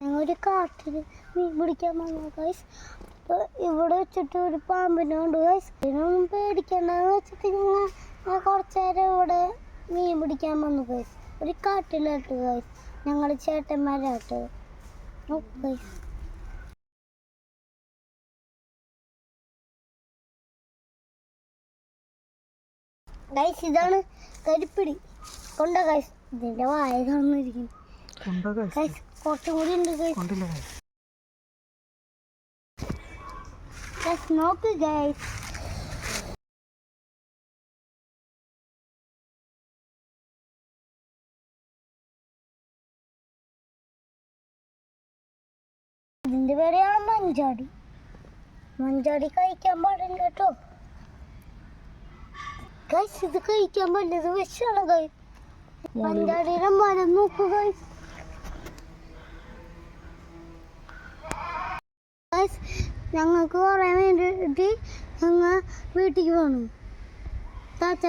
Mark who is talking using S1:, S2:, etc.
S1: ഞങ്ങളൊരു കാട്ടിൽ മീൻ പിടിക്കാൻ വന്നു ഗൈസ് അപ്പോൾ ഇവിടെ വെച്ചിട്ട് ഒരു പാമ്പിനെ കൊണ്ട് ഗൈസ് ഇതിനൊന്നും പേടിക്കണ്ടെന്ന് വെച്ചിട്ട് ഞങ്ങൾ കുറച്ച് നേരം ഇവിടെ മീൻ പിടിക്കാൻ വന്നു ഗൈസ് ഒരു കാട്ടിലോട്ട് ഗൈസ് ഞങ്ങൾ ചേട്ടന്മാരായിട്ട് ഗൈസ് ഗൈസ് ഇതാണ് കരിപ്പിടി. കൊണ്ട ഗൈസ് ഇതിന്റെ വായ തുറന്നിരിക്കുന്നു. കുറച്ചും കൂടി ഉണ്ട്? നോക്ക് ഗൈസ് പേരെയാണ് മഞ്ചാടി. മഞ്ചാടി കഴിക്കാൻ പാടില്ല കേട്ടോ. ഗൈസ് ഇത് കഴിക്കാൻ പാടില്ല ഇത് വിഷമാണ് ഗൈസ് മഞ്ചാടിയുടെ മരം നോക്കുക ഗൈസ് ഞങ്ങൾക്ക് പറയാൻ വേണ്ടിയിട്ട് ഞങ്ങൾ വീട്ടിലേക്ക് പോകണം താത്ത